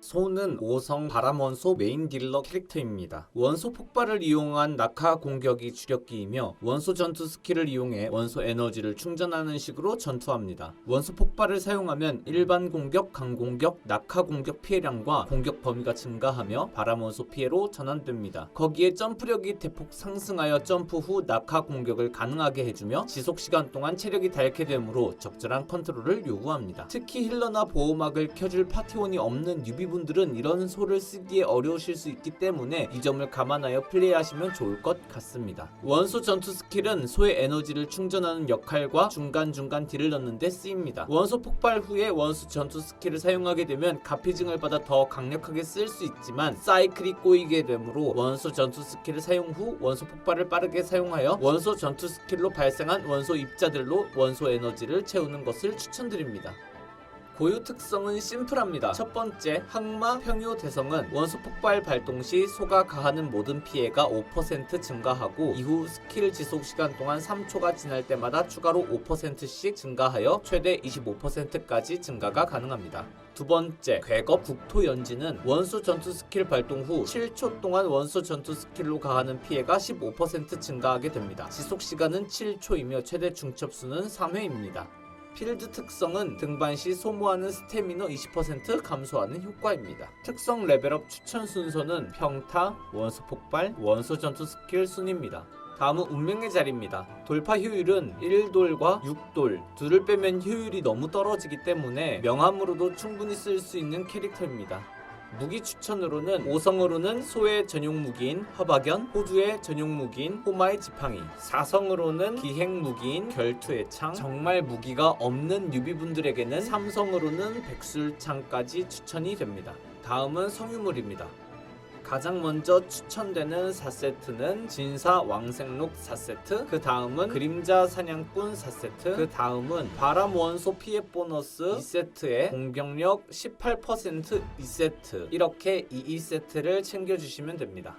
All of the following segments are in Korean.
소는 5성 바람원소 메인 딜러 캐릭터입니다. 원소 폭발을 이용한 낙하 공격이 주력기이며 원소 전투 스킬을 이용해 원소 에너지를 충전하는 식으로 전투합니다. 원소 폭발을 사용하면 일반 공격, 강공격, 낙하 공격 피해량과 공격 범위가 증가하며 바람원소 피해로 전환됩니다. 거기에 점프력이 대폭 상승하여 점프 후 낙하 공격을 가능하게 해주며 지속 시간 동안 체력이 닳게 되므로 적절한 컨트롤을 요구합니다. 특히 힐러나 보호막을 켜줄 파티원이 없는 뉴비 분들은 이런 소를 쓰기에 어려우실 수 있기 때문에 이 점을 감안하여 플레이하시면 좋을 것 같습니다. 원소 전투 스킬은 소의 에너지를 충전하는 역할과 중간중간 딜을 넣는 데 쓰입니다. 원소 폭발 후에 원소 전투 스킬을 사용하게 되면 가피증을 받아 더 강력하게 쓸 수 있지만 사이클이 꼬이게 되므로 원소 전투 스킬을 사용 후 원소 폭발을 빠르게 사용하여 원소 전투 스킬로 발생한 원소 입자들로 원소 에너지를 채우는 것을 추천드립니다. 고유 특성은 심플합니다. 첫 번째, 항마 평유 대성은 원소 폭발 발동 시 소가 가하는 모든 피해가 5% 증가하고 이후 스킬 지속 시간 동안 3초가 지날 때마다 추가로 5%씩 증가하여 최대 25%까지 증가가 가능합니다. 두 번째, 괴겁 국토 연지는 원소 전투 스킬 발동 후 7초 동안 원소 전투 스킬로 가하는 피해가 15% 증가하게 됩니다. 지속 시간은 7초이며 최대 중첩수는 3회입니다. 필드 특성은 등반 시 소모하는 스태미너 20% 감소하는 효과입니다. 특성 레벨업 추천 순서는 평타, 원소 폭발, 원소 전투 스킬 순입니다. 다음은 운명의 자리입니다. 돌파 효율은 1돌과 6돌, 둘을 빼면 효율이 너무 떨어지기 때문에 명함으로도 충분히 쓸 수 있는 캐릭터입니다. 무기 추천으로는 5성으로는 소의 전용 무기인 허박연, 호두의 전용 무기인 호마의 지팡이, 4성으로는 기행 무기인 결투의 창, 정말 무기가 없는 뉴비분들에게는 3성으로는 백술창까지 추천이 됩니다. 다음은 성유물입니다. 가장 먼저 추천되는 4세트는 진사 왕생록 4세트 그 다음은 그림자 사냥꾼 4세트 그 다음은 바람 원소 피해 보너스 2세트에 공격력 18% 2세트. 이렇게 이 2세트를 챙겨주시면 됩니다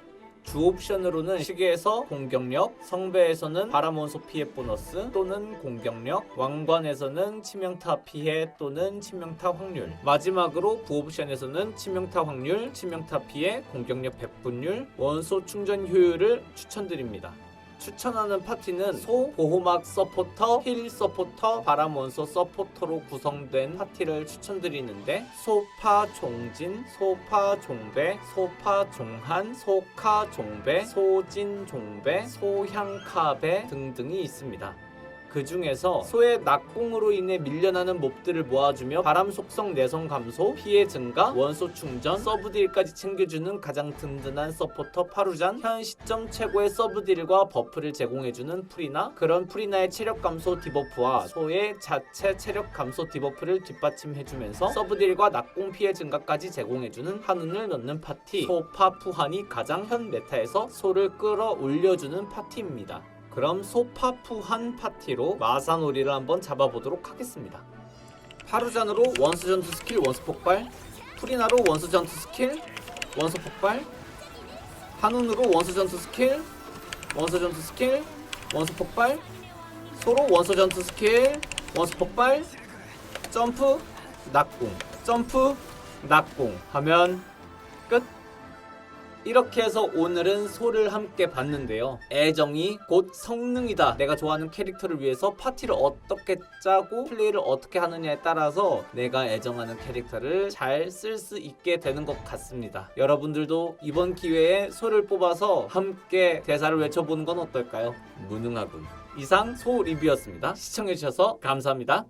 주 옵션으로는 시계에서 공격력, 성배에서는 바람원소 피해 보너스 또는 공격력, 왕관에서는 치명타 피해 또는 치명타 확률, 마지막으로 부옵션에서는 치명타 확률, 치명타 피해, 공격력 100분율, 원소 충전 효율을 추천드립니다. 추천하는 파티는 소, 보호막 서포터, 힐 서포터, 바람원소 서포터로 구성된 파티를 추천드리는데 소파 종진, 소파 종배, 소파 종한, 소카 종배, 소진 종배, 소향카배 등등이 있습니다. 그 중에서 소의 낙공으로 인해 밀려나는 몹들을 모아주며 바람 속성 내성 감소, 피해 증가, 원소 충전, 서브딜까지 챙겨주는 가장 든든한 서포터 파루잔, 현 시점 최고의 서브딜과 버프를 제공해주는 프리나, 그런 프리나의 체력 감소 디버프와 소의 자체 체력 감소 디버프를 뒷받침해주면서 서브딜과 낙공 피해 증가까지 제공해주는 한운을 넣는 파티, 소파 푸한이 가장 현 메타에서 소를 끌어올려주는 파티입니다. 그럼 소파푸한 파티로 마사놀이를 한번 잡아보도록 하겠습니다. 파루잔으로 원수 전투 스킬 원수 폭발, 프리나로 원수 전투 스킬 원수 폭발, 한운으로 원수 전투 스킬 원수 전투 스킬 원수 폭발, 소로 원수 전투 스킬 원수 폭발, 점프 낙공, 점프 낙공 하면 끝. 이렇게 해서 오늘은 소를 함께 봤는데요. 애정이 곧 성능이다. 내가 좋아하는 캐릭터를 위해서 파티를 어떻게 짜고 플레이를 어떻게 하느냐에 따라서 내가 애정하는 캐릭터를 잘 쓸 수 있게 되는 것 같습니다. 여러분들도 이번 기회에 소를 뽑아서 함께 대사를 외쳐보는 건 어떨까요? 무능하군. 이상 소 리뷰였습니다. 시청해주셔서 감사합니다.